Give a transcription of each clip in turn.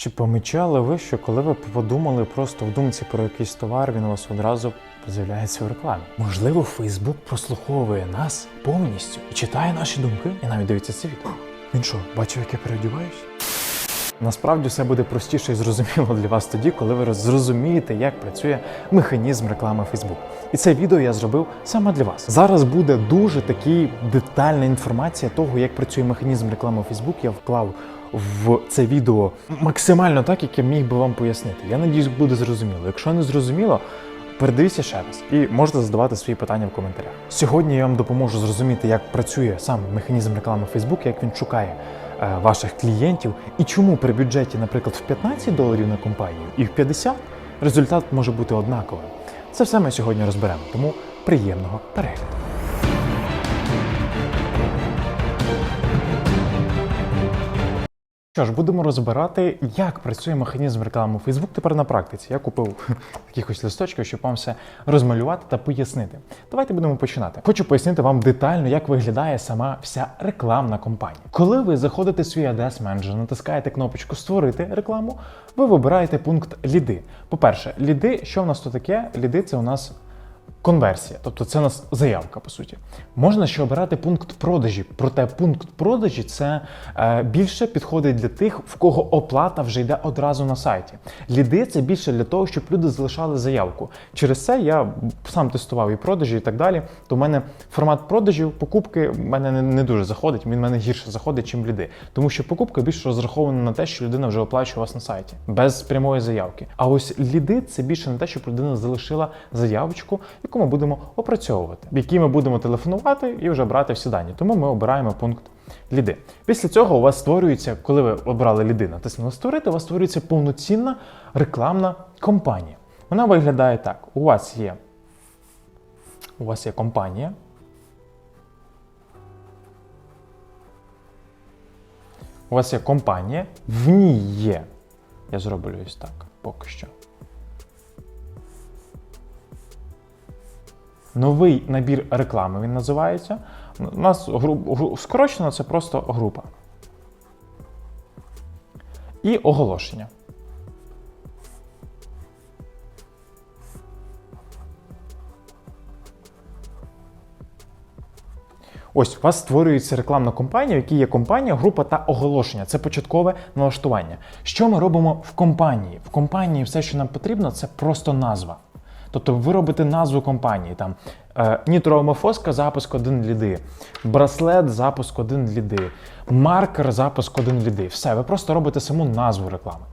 Чи помічали ви, що коли ви подумали просто в думці про якийсь товар, він у вас одразу з'являється в рекламі? Можливо, Фейсбук прослуховує нас повністю і читає наші думки, і навіть дивиться це відео. Він що, бачив, як я переодіваюсь? Насправді все буде простіше і зрозуміло для вас тоді, коли ви зрозумієте, як працює механізм реклами Facebook. І це відео я зробив саме для вас. Зараз буде дуже такі детальна інформація того, як працює механізм реклами Facebook. Я вклав в це відео максимально так, як я міг би вам пояснити. Я надіюсь, буде зрозуміло. Якщо не зрозуміло, передивіться ще раз і можете задавати свої питання в коментарях. Сьогодні я вам допоможу зрозуміти, як працює сам механізм реклами Facebook, як він шукає е, ваших клієнтів і чому при бюджеті, наприклад, в 15 доларів на компанію і в 50 результат може бути однаковим. Це все ми сьогодні розберемо, тому приємного перегляду. Що ж, будемо розбирати, як працює механізм реклами Facebook тепер на практиці. Я купив якихось листочків, щоб вам все розмалювати та пояснити. Давайте будемо починати. Хочу пояснити вам детально, як виглядає сама вся рекламна кампанія. Коли ви заходите в свій ADS менеджер, натискаєте кнопочку Створити рекламу, ви вибираєте пункт ліди. По-перше, ліди, що в нас тут таке? Ліди це у нас конверсія, тобто це у нас заявка, по суті. Можна ще обирати пункт продажі, проте пункт продажі це е, більше підходить для тих, в кого оплата вже йде одразу на сайті. Ліди це більше для того, щоб люди залишали заявку. Через це я сам тестував і продажі, і так далі. То в мене формат продажів, покупки в мене не, дуже заходить, він в мене гірше заходить, ніж ліди. Тому що покупка більше розрахована на те, що людина вже оплачує вас на сайті, без прямої заявки. А ось ліди це більше на те, щоб людина залишила заявочку, яку ми будемо опрацьовувати, в якій ми будемо телефонувати і вже брати всі дані. Тому ми обираємо пункт ліди. Після цього у вас створюється, коли ви обрали ліди, натиснули створити, у вас створюється повноцінна рекламна кампанія. Вона виглядає так: у вас є, у вас є компанія. У вас є компанія, в ній є. Я зроблю ось так поки що. Новий набір реклами він називається. У нас скорочено це просто група. І оголошення. Ось у вас створюється рекламна компанія, в якій є компанія, група та оголошення. Це початкове налаштування. Що ми робимо в компанії? В компанії все, що нам потрібно, це просто назва. Тобто ви робите назву компанії, там е, нітроомофоска, запуск 1 ліди, браслет, запуск 1 ліди, маркер, запуск 1 ліди. Все, ви просто робите саму назву реклами.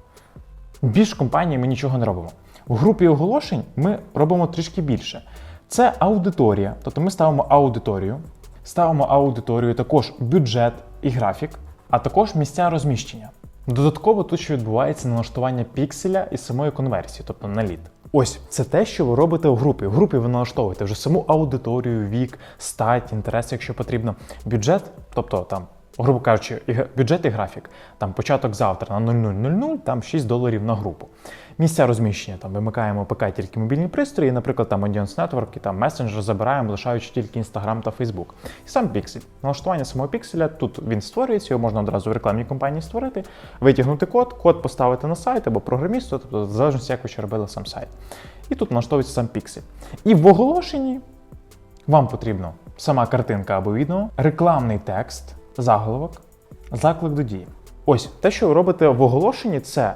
Більш компанії ми нічого не робимо. В групі оголошень ми робимо трішки більше. Це аудиторія, тобто ми ставимо аудиторію, ставимо аудиторію, також бюджет і графік, а також місця розміщення. Додатково тут ще відбувається налаштування пікселя і самої конверсії, тобто на лід. Ось це те, що ви робите в групі. В групі ви налаштовуєте вже саму аудиторію, вік, стать, інтерес, якщо потрібно, бюджет, тобто там, грубо кажучи, бюджет і графік. Там початок завтра на 00.00, там 6 доларів на групу. Місця розміщення там вимикаємо ПК тільки мобільні пристрої, наприклад, там Audience Network і там месенджер забираємо, лишаючи тільки Instagram та Facebook. І сам піксель. Налаштування самого пікселя тут він створюється, його можна одразу в рекламній кампанії створити, витягнути код, код поставити на сайт або програмісту, тобто в залежності, як ви ще робили сам сайт. І тут налаштовується сам піксель. І в оголошенні вам потрібно сама картинка або відео, рекламний текст, заголовок, заклик до дії. Ось те, що ви робите в оголошенні, це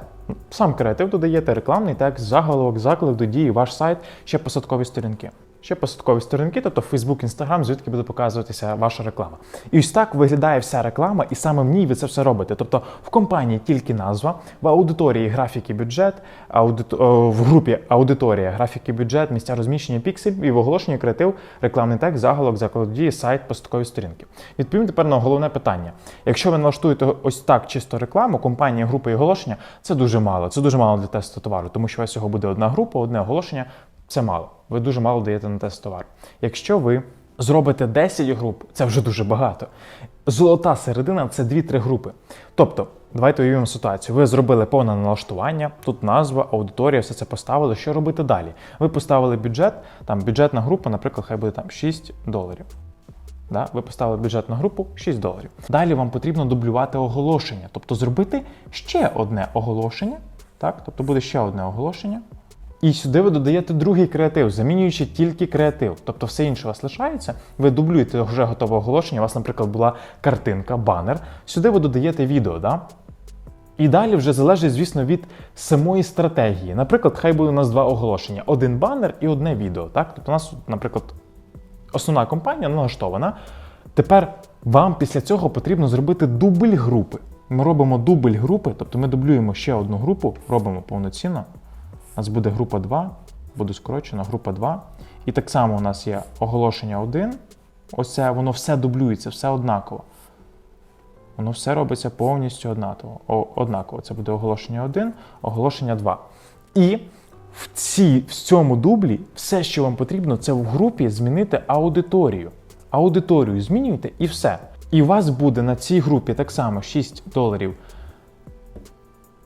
сам креатив додаєте, рекламний текст, заголовок, заклик до дії, ваш сайт, ще посадкові сторінки. Ще посадкові сторінки, тобто Facebook, Instagram, звідки буде показуватися ваша реклама. І ось так виглядає вся реклама, і саме в ній ви це все робите. Тобто в компанії тільки назва, в аудиторії графік і бюджет, аудит... в групі аудиторія, графік і бюджет, місця розміщення піксель, і в оголошенні креатив, рекламний текст, заголовок, заклад дії, сайт, посадкові сторінки. Відповім тепер на головне питання. Якщо ви налаштуєте ось так чисто рекламу, компанія, група і оголошення, це дуже мало. Це дуже мало для тесту товару, тому що у вас всього буде одна група, одне оголошення. Це мало. Ви дуже мало даєте на тест товар. Якщо ви зробите 10 груп, це вже дуже багато. Золота середина це 2-3 групи. Тобто, давайте уявимо ситуацію. Ви зробили повне налаштування, тут назва, аудиторія, все це поставили. Що робити далі? Ви поставили бюджет, там бюджетна група, наприклад, хай буде там 6 доларів. Да? Ви поставили бюджет на групу 6 доларів. Далі вам потрібно дублювати оголошення, тобто зробити ще одне оголошення. Так? Тобто буде ще одне оголошення. І сюди ви додаєте другий креатив, замінюючи тільки креатив. Тобто все інше у вас лишається. Ви дублюєте вже готове оголошення. У вас, наприклад, була картинка, банер. Сюди ви додаєте відео. Да? І далі вже залежить, звісно, від самої стратегії. Наприклад, хай буде у нас два оголошення: один банер і одне відео. Так? Тобто, у нас, наприклад, основна компанія налаштована. Тепер вам після цього потрібно зробити дубль групи. Ми робимо дубль групи, тобто ми дублюємо ще одну групу, робимо повноцінно. У нас буде група 2, буде скорочено, група 2. І так само у нас є оголошення 1. Ось це воно все дублюється, все однаково. Воно все робиться повністю однаково. О, однаково. Це буде оголошення 1, оголошення 2. І в, ці, в цьому дублі все, що вам потрібно, це в групі змінити аудиторію. Аудиторію змінюєте і все. І у вас буде на цій групі так само 6 доларів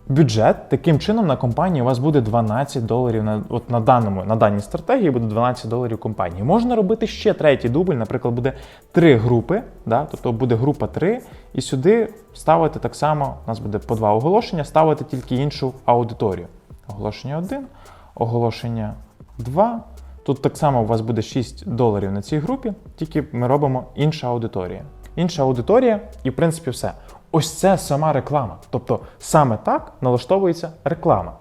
бюджет. Таким чином на компанії у вас буде 12 доларів на, от на, даному, на даній стратегії буде 12 доларів компанії. Можна робити ще третій дубль, наприклад, буде 3 групи, да? тобто буде група 3, і сюди ставити так само, у нас буде по два оголошення, ставити тільки іншу аудиторію. Оголошення 1, оголошення 2. Тут так само у вас буде 6 доларів на цій групі, тільки ми робимо інша аудиторія. Інша аудиторія, і в принципі все. Ось це сама реклама. Тобто саме так налаштовується реклама.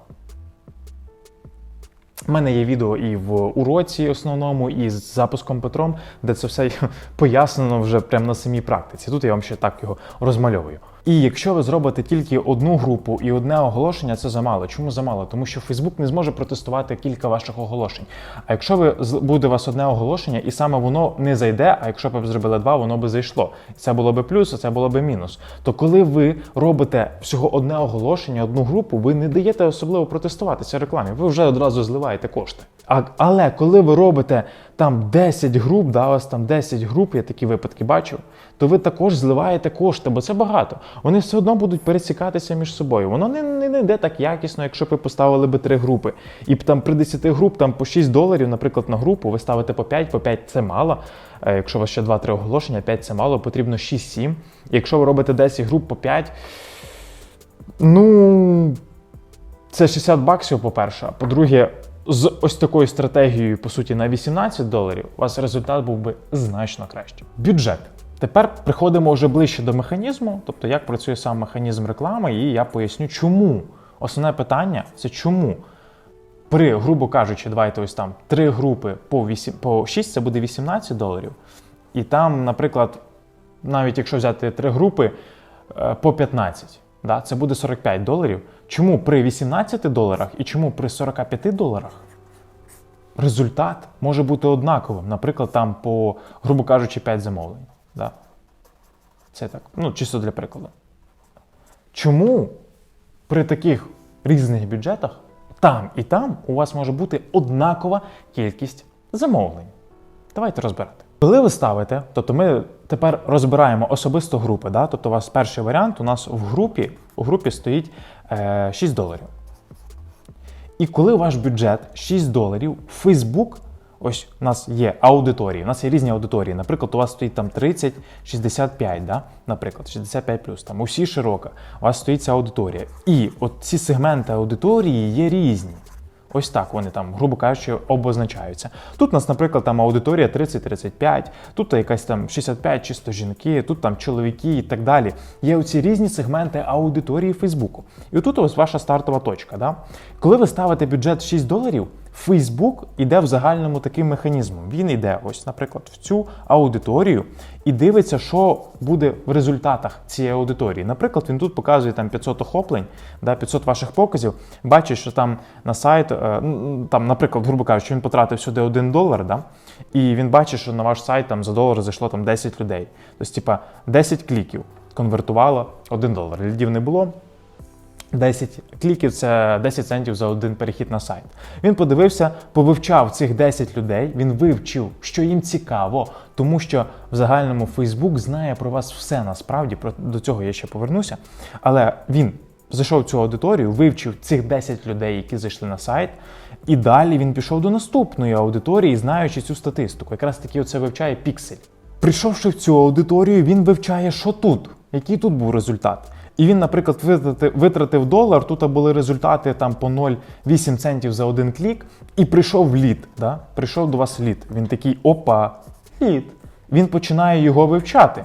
У мене є відео і в уроці основному, і з запуском Петром, де це все пояснено вже прямо на самій практиці. Тут я вам ще так його розмальовую. І якщо ви зробите тільки одну групу і одне оголошення, це замало. Чому замало? Тому що Facebook не зможе протестувати кілька ваших оголошень. А якщо ви буде у вас одне оголошення, і саме воно не зайде, а якщо б ви зробили два, воно би зайшло. Це було би плюс, а це було би мінус. То коли ви робите всього одне оголошення, одну групу, ви не даєте особливо протестувати цій рекламі. Ви вже одразу зливаєте кошти. А, але коли ви робите там 10 груп, да, вас там 10 груп, я такі випадки бачив, то ви також зливаєте кошти, бо це багато. Вони все одно будуть пересікатися між собою. Воно не, не, не йде так якісно, якщо б ви поставили би 3 групи. І там при 10 груп там по 6 доларів, наприклад, на групу, ви ставите по 5, по 5 це мало. Е, Якщо у вас ще 2-3 оголошення, 5 це мало, потрібно 6-7. Якщо ви робите 10 груп по 5, ну. Це 60 баксів, по-перше. А по-друге, з ось такою стратегією, по суті, на 18 доларів, у вас результат був би значно кращий. Бюджет. Тепер приходимо вже ближче до механізму, тобто як працює сам механізм реклами, і я поясню, чому. Основне питання це чому. При, грубо кажучи, давайте ось там три групи по 8, по 6, це буде 18 доларів. І там, наприклад, навіть якщо взяти три групи е, по 15, да, це буде 45 доларів. Чому при 18 доларах і чому при 45 доларах результат може бути однаковим? Наприклад, там по, грубо кажучи, 5 замовлень. Да. Це так, ну, чисто для прикладу. Чому при таких різних бюджетах там і там у вас може бути однакова кількість замовлень? Давайте розбирати. Коли ви ставите, тобто ми тепер розбираємо особисто групи. Да? Тобто у вас перший варіант у нас в групі, у групі стоїть е, 6 доларів. І коли ваш бюджет 6 доларів, Facebook, ось у нас є аудиторії, у нас є різні аудиторії. Наприклад, у вас стоїть там 30, 65, да? наприклад, 65 там усі широка, у вас стоїть ця аудиторія. І от ці сегменти аудиторії є різні. Ось так вони там, грубо кажучи, обозначаються. Тут у нас, наприклад, там аудиторія 30-35, тут якась там 65 чисто жінки, тут там чоловіки і так далі. Є оці різні сегменти аудиторії Фейсбуку. І тут ось ваша стартова точка. Да? Коли ви ставите бюджет 6 доларів, Фейсбук іде в загальному таким механізмом. Він йде, ось, наприклад, в цю аудиторію і дивиться, що буде в результатах цієї аудиторії. Наприклад, він тут показує там 500 охоплень, да, 500 ваших показів. Бачить, що там на сайт, е, там, наприклад, грубо кажучи, він потратив сюди 1 долар, да, і він бачить, що на ваш сайт там за долар зайшло там 10 людей. Тобто, типа, 10 кліків конвертувало 1 долар. Лідів не було. 10 кліків це 10 центів за один перехід на сайт. Він подивився, повивчав цих 10 людей. Він вивчив, що їм цікаво, тому що в загальному Facebook знає про вас все насправді. Про до цього я ще повернуся. Але він зайшов в цю аудиторію, вивчив цих 10 людей, які зайшли на сайт. І далі він пішов до наступної аудиторії, знаючи цю статистику. Якраз таки оце вивчає піксель. Прийшовши в цю аудиторію, він вивчає, що тут, який тут був результат. І він, наприклад, витратив, витратив долар, тут були результати там по 0,8 центів за один клік, і прийшов лід. Да? Прийшов до вас лід. Він такий опа, лід. Він починає його вивчати.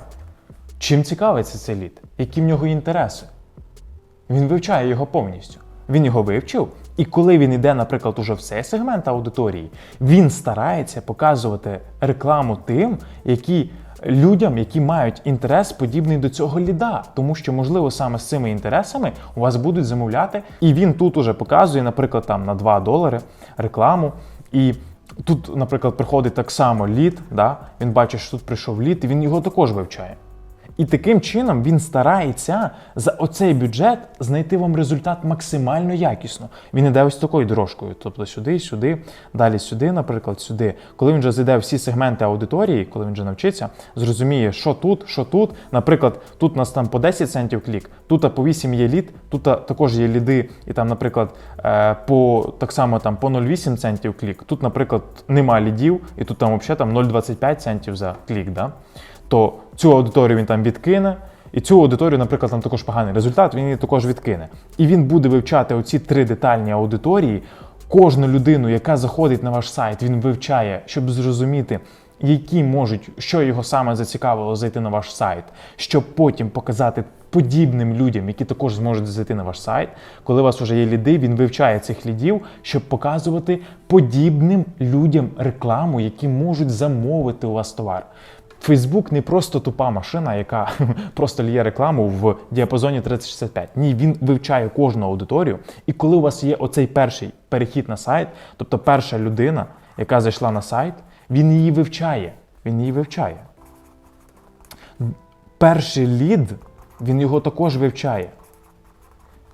Чим цікавиться цей лід? Які в нього інтереси? Він вивчає його повністю. Він його вивчив, і коли він йде, наприклад, уже в цей сегмент аудиторії, він старається показувати рекламу тим, які людям, які мають інтерес подібний до цього ліда, тому що, можливо, саме з цими інтересами у вас будуть замовляти, і він тут уже показує, наприклад, там на 2 долари рекламу. І тут, наприклад, приходить так само лід, да? він бачить, що тут прийшов лід, і він його також вивчає. І таким чином він старається за оцей бюджет знайти вам результат максимально якісно. Він іде ось такою дорожкою, тобто сюди, сюди, далі сюди, наприклад, сюди. Коли він вже зайде всі сегменти аудиторії, коли він вже навчиться, зрозуміє, що тут, що тут. Наприклад, тут у нас там по 10 центів клік, тут по 8 є лід, тут також є ліди, і там, наприклад, е, по так само там по 0,8 центів клік. Тут, наприклад, нема лідів, і тут там взагалі там 0,25 центів за клік. Да? То цю аудиторію він там відкине, і цю аудиторію, наприклад, там також поганий результат, він її також відкине. І він буде вивчати оці три детальні аудиторії. Кожну людину, яка заходить на ваш сайт, він вивчає, щоб зрозуміти, які можуть, що його саме зацікавило зайти на ваш сайт, щоб потім показати подібним людям, які також зможуть зайти на ваш сайт. Коли у вас вже є ліди, він вивчає цих лідів, щоб показувати подібним людям рекламу, які можуть замовити у вас товар. Фейсбук не просто тупа машина, яка просто ліє рекламу в діапазоні 3065. Ні, він вивчає кожну аудиторію. І коли у вас є оцей перший перехід на сайт, тобто перша людина, яка зайшла на сайт, він її вивчає. Він її вивчає. Перший лід, він його також вивчає.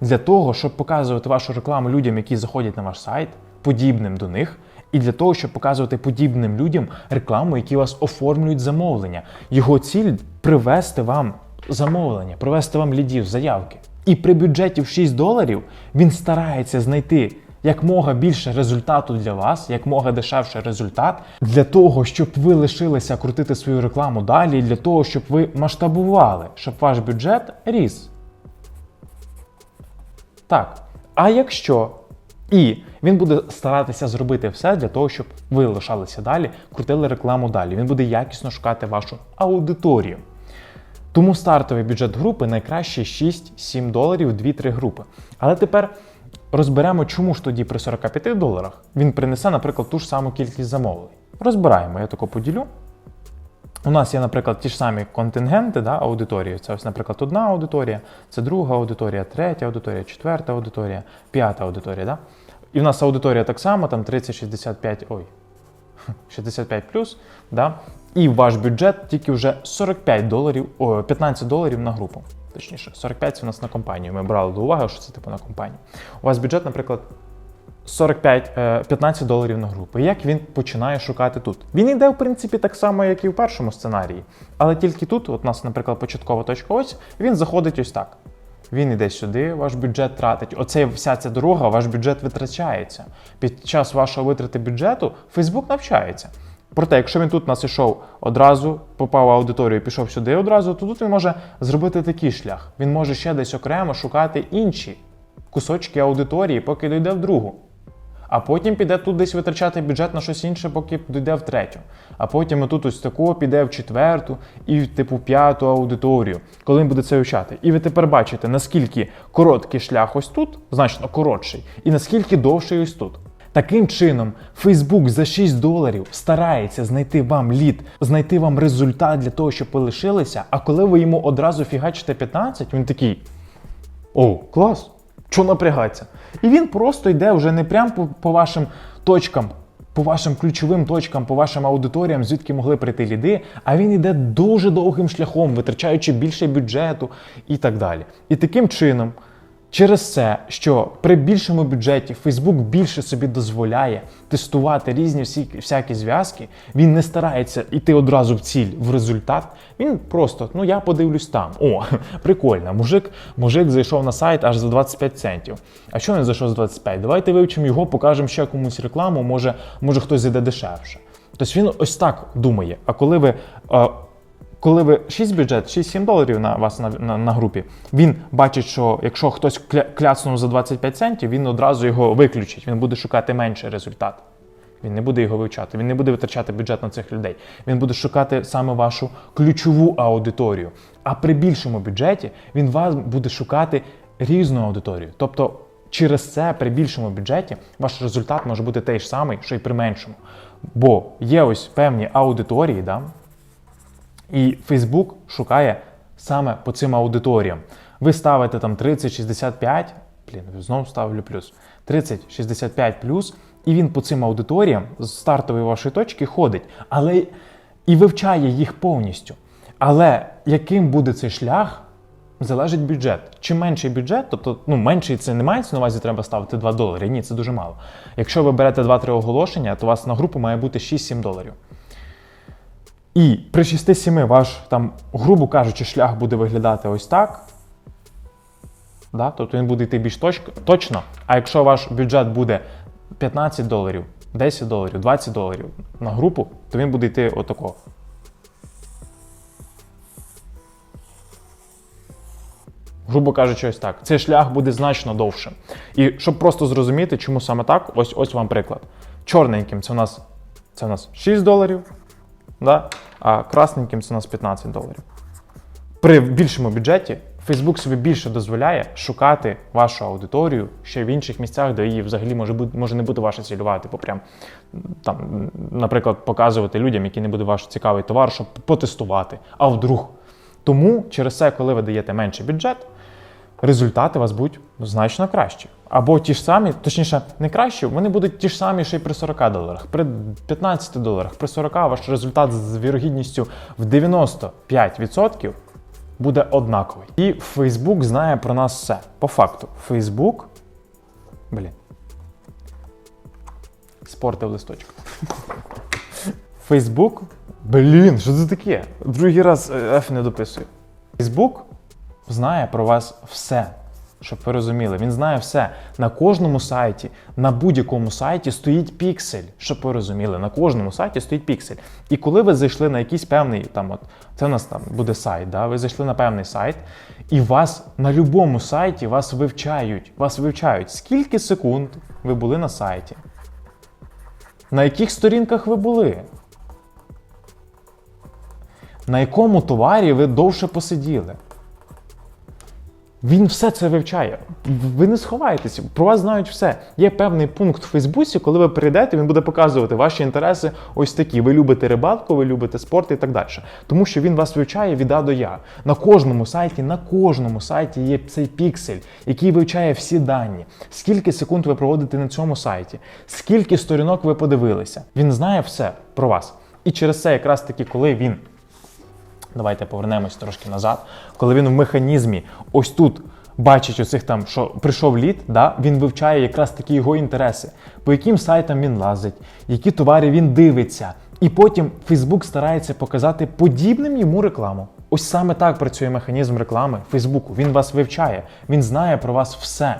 Для того, щоб показувати вашу рекламу людям, які заходять на ваш сайт, подібним до них, і для того, щоб показувати подібним людям рекламу, які вас оформлюють замовлення. Його ціль привести вам замовлення, привести вам лідів, заявки. І при бюджеті в 6 доларів він старається знайти якмога більше результату для вас, якмога дешевше результат, для того, щоб ви лишилися крутити свою рекламу далі, для того, щоб ви масштабували, щоб ваш бюджет ріс. Так. А якщо і він буде старатися зробити все для того, щоб ви лишалися далі, крутили рекламу далі. Він буде якісно шукати вашу аудиторію. Тому стартовий бюджет групи найкраще 6-7 доларів 2-3 групи. Але тепер розберемо, чому ж тоді при 45 доларах він принесе, наприклад, ту ж саму кількість замовлень. Розбираємо, я тако поділю. У нас є, наприклад, ті ж самі контингенти да, аудиторії. Це ось, наприклад, одна аудиторія, це друга аудиторія, третя аудиторія, четверта аудиторія, п'ята аудиторія. Да? І в нас аудиторія так само, там 30-65, ой, 65 плюс, да? і ваш бюджет тільки вже 45 доларів, о, 15 доларів на групу. Точніше, 45 це у нас на компанію. Ми брали до уваги, що це типу на компанію. У вас бюджет, наприклад, 45, е, 15 доларів на групу. Як він починає шукати тут? Він йде, в принципі, так само, як і в першому сценарії. Але тільки тут, от у нас, наприклад, початкова точка ось, він заходить ось так. Він іде сюди, ваш бюджет тратить. Оце вся ця дорога, ваш бюджет витрачається. Під час вашого витрати бюджету Фейсбук навчається. Проте, якщо він тут нас ішов одразу, попав в аудиторію, пішов сюди одразу, то тут він може зробити такий шлях. Він може ще десь окремо шукати інші кусочки аудиторії, поки дійде в другу. А потім піде тут десь витрачати бюджет на щось інше, поки дійде в третю. А потім тут ось тако піде в четверту і в типу п'яту аудиторію, коли він буде це вивчати. І ви тепер бачите, наскільки короткий шлях ось тут, значно коротший, і наскільки довший ось тут. Таким чином, Facebook за 6 доларів старається знайти вам лід, знайти вам результат для того, щоб ви лишилися. А коли ви йому одразу фігачите 15, він такий: О, клас! Що напрягатися? І він просто йде вже не прямо по, по вашим точкам, по вашим ключовим точкам, по вашим аудиторіям, звідки могли прийти ліди, а він йде дуже довгим шляхом, витрачаючи більше бюджету і так далі. І таким чином. Через це, що при більшому бюджеті Facebook більше собі дозволяє тестувати різні всі, всякі зв'язки, він не старається йти одразу в ціль, в результат. Він просто, ну я подивлюсь там. О, прикольно, мужик, мужик зайшов на сайт аж за 25 центів. А що він зайшов за 25? Давайте вивчимо його, покажемо ще комусь рекламу, може, може хтось зайде дешевше. Тобто він ось так думає. А коли ви. Коли ви 6 бюджет, 6-7 доларів на вас на, на, на групі, він бачить, що якщо хтось кля- кляцнув за 25 центів, він одразу його виключить. Він буде шукати менший результат. Він не буде його вивчати, він не буде витрачати бюджет на цих людей. Він буде шукати саме вашу ключову аудиторію. А при більшому бюджеті він вас буде шукати різну аудиторію. Тобто, через це при більшому бюджеті ваш результат може бути той ж самий, що й при меншому. Бо є ось певні аудиторії, да? І Facebook шукає саме по цим аудиторіям. Ви ставите там 30-65, блін, знову ставлю плюс. 30-65 плюс, і він по цим аудиторіям з стартової вашої точки ходить, але і вивчає їх повністю. Але яким буде цей шлях, залежить бюджет. Чим менший бюджет, тобто ну менший це не мається на увазі, треба ставити 2 долари. Ні, це дуже мало. Якщо ви берете 2-3 оголошення, то у вас на групу має бути 6-7 доларів. І при 6-7 ваш там, грубо кажучи, шлях буде виглядати ось так. Да? Тобто він буде йти більш точно. А якщо ваш бюджет буде 15 доларів, 10 доларів, 20 доларів на групу, то він буде йти отако. Грубо кажучи, ось так. Цей шлях буде значно довшим. І щоб просто зрозуміти, чому саме так, ось ось вам приклад. Чорненьким це у нас, це у нас 6 доларів, да? а красненьким це у нас 15 доларів. При більшому бюджеті Facebook собі більше дозволяє шукати вашу аудиторію ще в інших місцях, де її взагалі може бути може не бути ваша цільова, типу прям там, наприклад, показувати людям, які не буде ваш цікавий товар, щоб потестувати. А вдруг. Тому через це, коли ви даєте менший бюджет, результати у вас будуть значно кращі. Або ті ж самі, точніше, не кращі, вони будуть ті ж самі, що й при 40 доларах, при 15 доларах, при 40 ваш результат з вірогідністю в 95% буде однаковий. І Facebook знає про нас все. По факту, Facebook. Блін. Спортив листочок. Facebook. Блін, що це таке? Другий раз е, F не дописую. Facebook знає про вас все. Щоб ви розуміли, він знає все. На кожному сайті, на будь-якому сайті стоїть піксель. Щоб ви розуміли, на кожному сайті стоїть піксель. І коли ви зайшли на якийсь певний, там от це у нас там буде сайт, да? ви зайшли на певний сайт, і вас на будь-якому сайті вас вивчають. Вас вивчають, скільки секунд ви були на сайті, на яких сторінках ви були, на якому товарі ви довше посиділи. Він все це вивчає. Ви не сховаєтеся, про вас знають все. Є певний пункт в Фейсбуці, коли ви перейдете, він буде показувати ваші інтереси ось такі. Ви любите рибалку, ви любите спорт і так далі. Тому що він вас вивчає від А до Я. На кожному сайті, на кожному сайті є цей піксель, який вивчає всі дані. Скільки секунд ви проводите на цьому сайті, скільки сторінок ви подивилися. Він знає все про вас. І через це, якраз таки, коли він. Давайте повернемось трошки назад. Коли він в механізмі ось тут бачить оцих там, що прийшов лід, да, він вивчає якраз такі його інтереси, по яким сайтам він лазить, які товари він дивиться. І потім Facebook старається показати подібним йому рекламу. Ось саме так працює механізм реклами Фейсбуку. Він вас вивчає, він знає про вас все.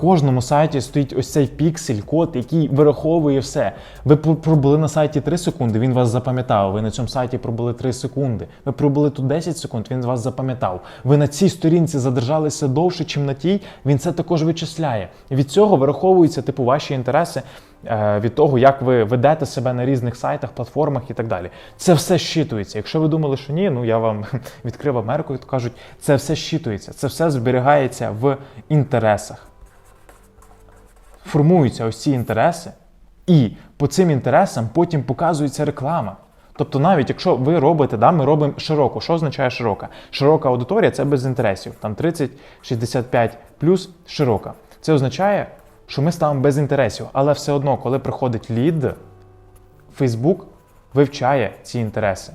Кожному сайті стоїть ось цей піксель, код, який вираховує все. Ви пробули на сайті 3 секунди, він вас запам'ятав. Ви на цьому сайті пробули 3 секунди. Ви пробули тут 10 секунд, він вас запам'ятав. Ви на цій сторінці задержалися довше, ніж на тій. Він це також вичисляє. Від цього вираховуються типу ваші інтереси. е, Від того, як ви ведете себе на різних сайтах, платформах і так далі. Це все щитується. Якщо ви думали, що ні, ну я вам відкрив Америку, то кажуть, це все щитується, це все зберігається в інтересах формуються ось ці інтереси, і по цим інтересам потім показується реклама. Тобто, навіть якщо ви робите, да, ми робимо широку. Що означає широка? Широка аудиторія це без інтересів. Там 30-65 плюс широка. Це означає, що ми ставимо без інтересів. Але все одно, коли приходить лід, Facebook вивчає ці інтереси.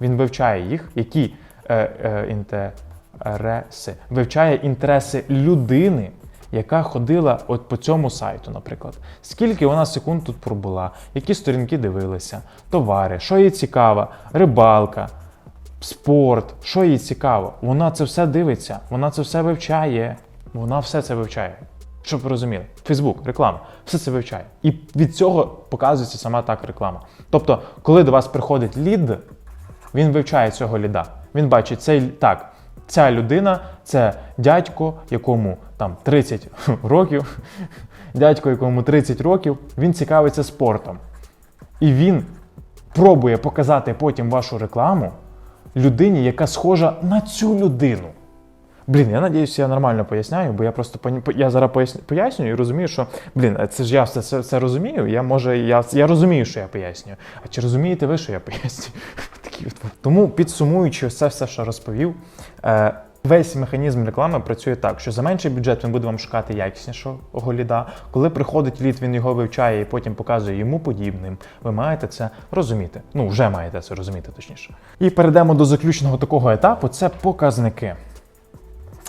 Він вивчає їх, які е, е, інтереси, вивчає інтереси людини, яка ходила от по цьому сайту, наприклад. Скільки вона секунд тут пробула, які сторінки дивилися, товари, що їй цікаво, рибалка, спорт, що їй цікаво. Вона це все дивиться, вона це все вивчає. Вона все це вивчає. Щоб ви розуміли, Фейсбук, реклама, все це вивчає. І від цього показується сама так реклама. Тобто, коли до вас приходить лід, Він вивчає цього ліда. Він бачить цей так. Ця людина це дядько, якому там 30 років, дядько, якому 30 років, він цікавиться спортом. І він пробує показати потім вашу рекламу людині, яка схожа на цю людину. Блін, я надіюся, я нормально поясняю, бо я просто я зараз поясню, пояснюю і розумію, що блін, це ж я все це, це розумію. Я може, я, я розумію, що я пояснюю. А чи розумієте ви, що я пояснюю? Тому підсумуючи це все, що розповів. Е, Весь механізм реклами працює так, що за менший бюджет він буде вам шукати якіснішого ліда. Коли приходить лід, він його вивчає і потім показує йому подібним. Ви маєте це розуміти. Ну, вже маєте це розуміти, точніше. І перейдемо до заключного такого етапу: це показники.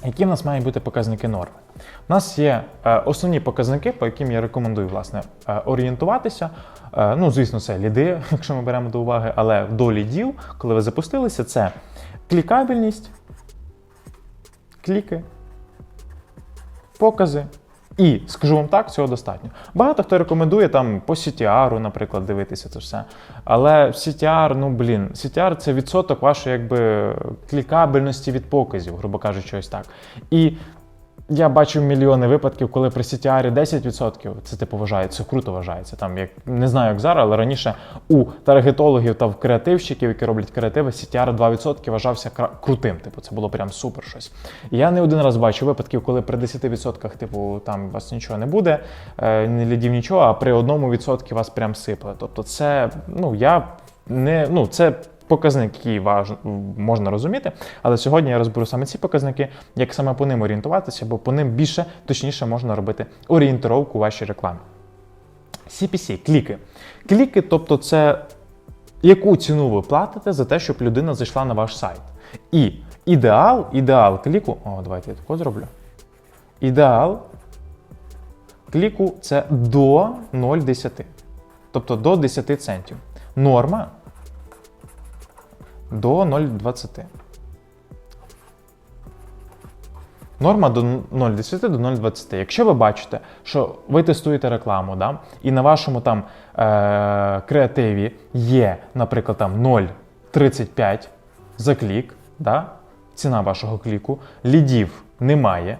Які в нас мають бути показники норми? У нас є е, основні показники, по яким я рекомендую власне е, орієнтуватися. Е, ну, звісно, це ліди, якщо ми беремо до уваги, але до лідів, коли ви запустилися, це клікабельність, кліки, покази. І скажу вам так, цього достатньо. Багато хто рекомендує там по CTR, наприклад, дивитися це все. Але CTR, ну блін, CTR це відсоток вашої якби клікабельності від показів, грубо кажучи, ось так. І я бачив мільйони випадків, коли при CTR 10% це типу вважається, круто вважається. Там як не знаю, як зараз, але раніше у таргетологів та в креативщиків, які роблять креативи, CTR 2% вважався крутим. Типу, це було прям супер щось. Я не один раз бачив випадків, коли при 10% типу там у вас нічого не буде, е, не лідів нічого, а при 1% вас прям сипле. Тобто, це ну я не ну це. Показник, який важ... можна розуміти, але сьогодні я розберу саме ці показники, як саме по ним орієнтуватися, бо по ним більше точніше можна робити орієнтировку вашій рекламі. CPC, кліки. Кліки, тобто, це яку ціну ви платите за те, щоб людина зайшла на ваш сайт. І ідеал, ідеал кліку. О, давайте я тако зроблю. Ідеал кліку це до 0,10. Тобто до 10 центів. Норма до 0,20. Норма до 0,10 до 0,20. Якщо ви бачите, що ви тестуєте рекламу, да, і на вашому там е- креативі є, наприклад, там 0,35 за клік, да, ціна вашого кліку, лідів немає,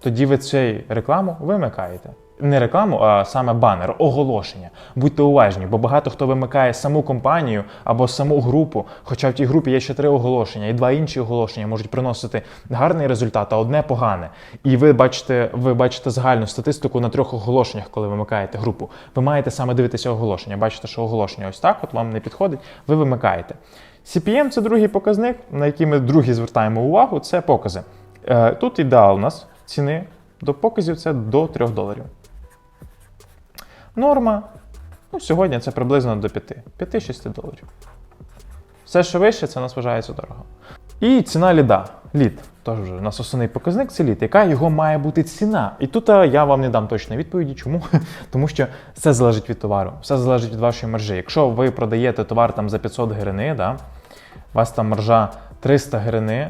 тоді ви цю рекламу вимикаєте. Не рекламу, а саме банер, оголошення. Будьте уважні, бо багато хто вимикає саму компанію або саму групу. Хоча в тій групі є ще три оголошення, і два інші оголошення можуть приносити гарний результат, а одне погане. І ви бачите, ви бачите загальну статистику на трьох оголошеннях, коли вимикаєте групу. Ви маєте саме дивитися оголошення. Бачите, що оголошення ось так, от вам не підходить, ви вимикаєте. CPM це другий показник, на який ми другий звертаємо увагу, це покази. Е, Тут ідеал у нас ціни до показів це до 3 доларів. Норма. Ну, сьогодні це приблизно до 5. 5-6 доларів. Все, що вище, це нас вважається дорого. І ціна ліда. Лід. Тож вже у нас основний показник це лід. Яка його має бути ціна? І тут я вам не дам точної відповіді. Чому? Тому що все залежить від товару, все залежить від вашої маржі. Якщо ви продаєте товар там за 500 гривень, да, у вас там маржа 300 гривень,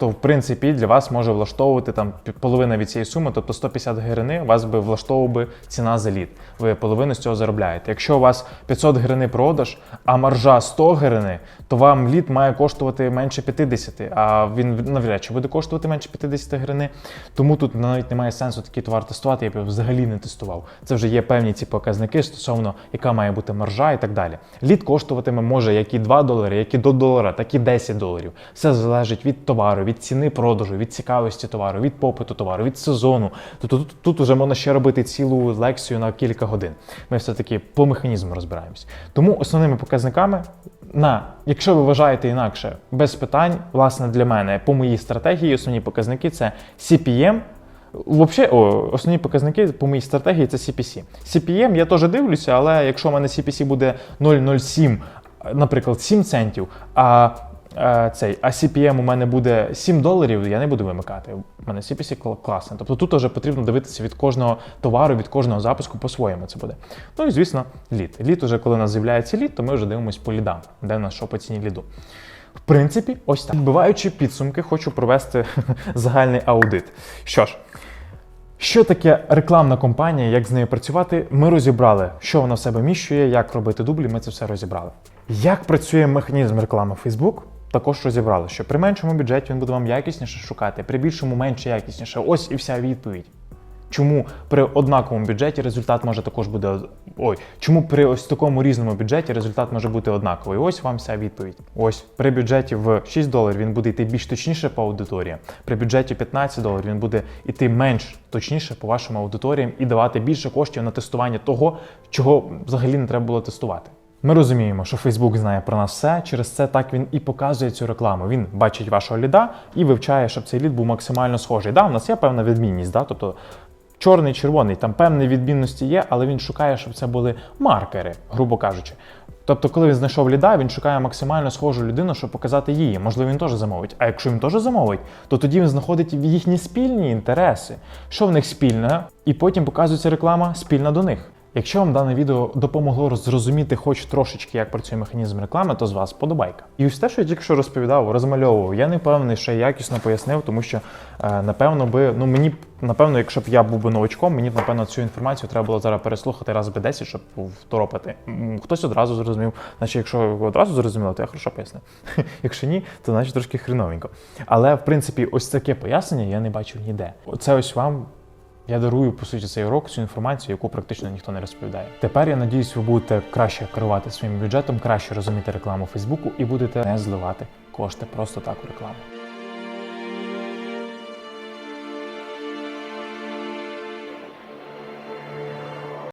то в принципі для вас може влаштовувати там половина від цієї суми, тобто 150 гривень, вас би влаштовував ціна за лід. Ви половину з цього заробляєте. Якщо у вас 500 гривень продаж, а маржа 100 гривень, то вам лід має коштувати менше 50, а він навряд чи буде коштувати менше 50 гривень. Тому тут навіть немає сенсу такий товар тестувати, я б взагалі не тестував. Це вже є певні ці показники стосовно яка має бути маржа і так далі. Лід коштуватиме може як і 2 долари, як і до долара, так і 10 доларів. Все залежить від товару, від ціни продажу, від цікавості товару, від попиту товару, від сезону. Тобто тут, тут вже можна ще робити цілу лекцію на кілька годин. Ми все-таки по механізму розбираємось. Тому основними показниками на, якщо ви вважаєте інакше, без питань, власне, для мене по моїй стратегії основні показники це CPM. О, основні показники по моїй стратегії це CPC. CPM я теж дивлюся, але якщо в мене CPC буде 0,07, наприклад, 7 центів, а цей, а CPM у мене буде 7 доларів, я не буду вимикати. У мене CPC кла- класне. Тобто тут вже потрібно дивитися від кожного товару, від кожного запуску по-своєму це буде. Ну і звісно, лід. Лід уже коли у нас з'являється лід, то ми вже дивимося по лідам, де в нас що по ціні ліду. В принципі, ось так. Підбиваючи підсумки, хочу провести загальний аудит. Що ж, що таке рекламна кампанія, як з нею працювати, ми розібрали, що вона в себе міщує, як робити дублі, ми це все розібрали. Як працює механізм реклами Facebook? Також розібрали, що при меншому бюджеті він буде вам якісніше шукати, при більшому менше якісніше. Ось і вся відповідь. Чому при однаковому бюджеті результат може також бути ой, чому при ось такому різному бюджеті результат може бути однаковий? Ось вам вся відповідь. Ось при бюджеті в 6 доларів він буде йти більш точніше по аудиторії. При бюджеті 15 доларів він буде йти менш точніше по вашим аудиторіям і давати більше коштів на тестування того, чого взагалі не треба було тестувати. Ми розуміємо, що Facebook знає про нас все. Через це так він і показує цю рекламу. Він бачить вашого ліда і вивчає, щоб цей лід був максимально схожий. Да, у нас є певна відмінність, да? тобто чорний, червоний, там певні відмінності є, але він шукає, щоб це були маркери, грубо кажучи. Тобто, коли він знайшов ліда, він шукає максимально схожу людину, щоб показати її. Можливо, він теж замовить. А якщо він теж замовить, то тоді він знаходить їхні спільні інтереси, що в них спільне, і потім показується реклама спільна до них. Якщо вам дане відео допомогло роз- зрозуміти хоч трошечки, як працює механізм реклами, то з вас подобайка. І ось те, що я тільки що розповідав, розмальовував, я не впевнений, що я якісно пояснив, тому що е, напевно би, ну мені напевно, якщо б я був би новачком, мені б напевно цю інформацію треба було зараз переслухати раз би 10, щоб второпати. Хтось одразу зрозумів, значить, якщо одразу зрозуміли, то я хорошо пояснив. Якщо ні, то значить трошки хреновенько. Але в принципі, ось таке пояснення я не бачив ніде. Це ось вам я дарую по суті цей урок, цю інформацію, яку практично ніхто не розповідає. Тепер я надіюсь, ви будете краще керувати своїм бюджетом, краще розуміти рекламу Фейсбуку і будете не зливати кошти просто так у рекламу.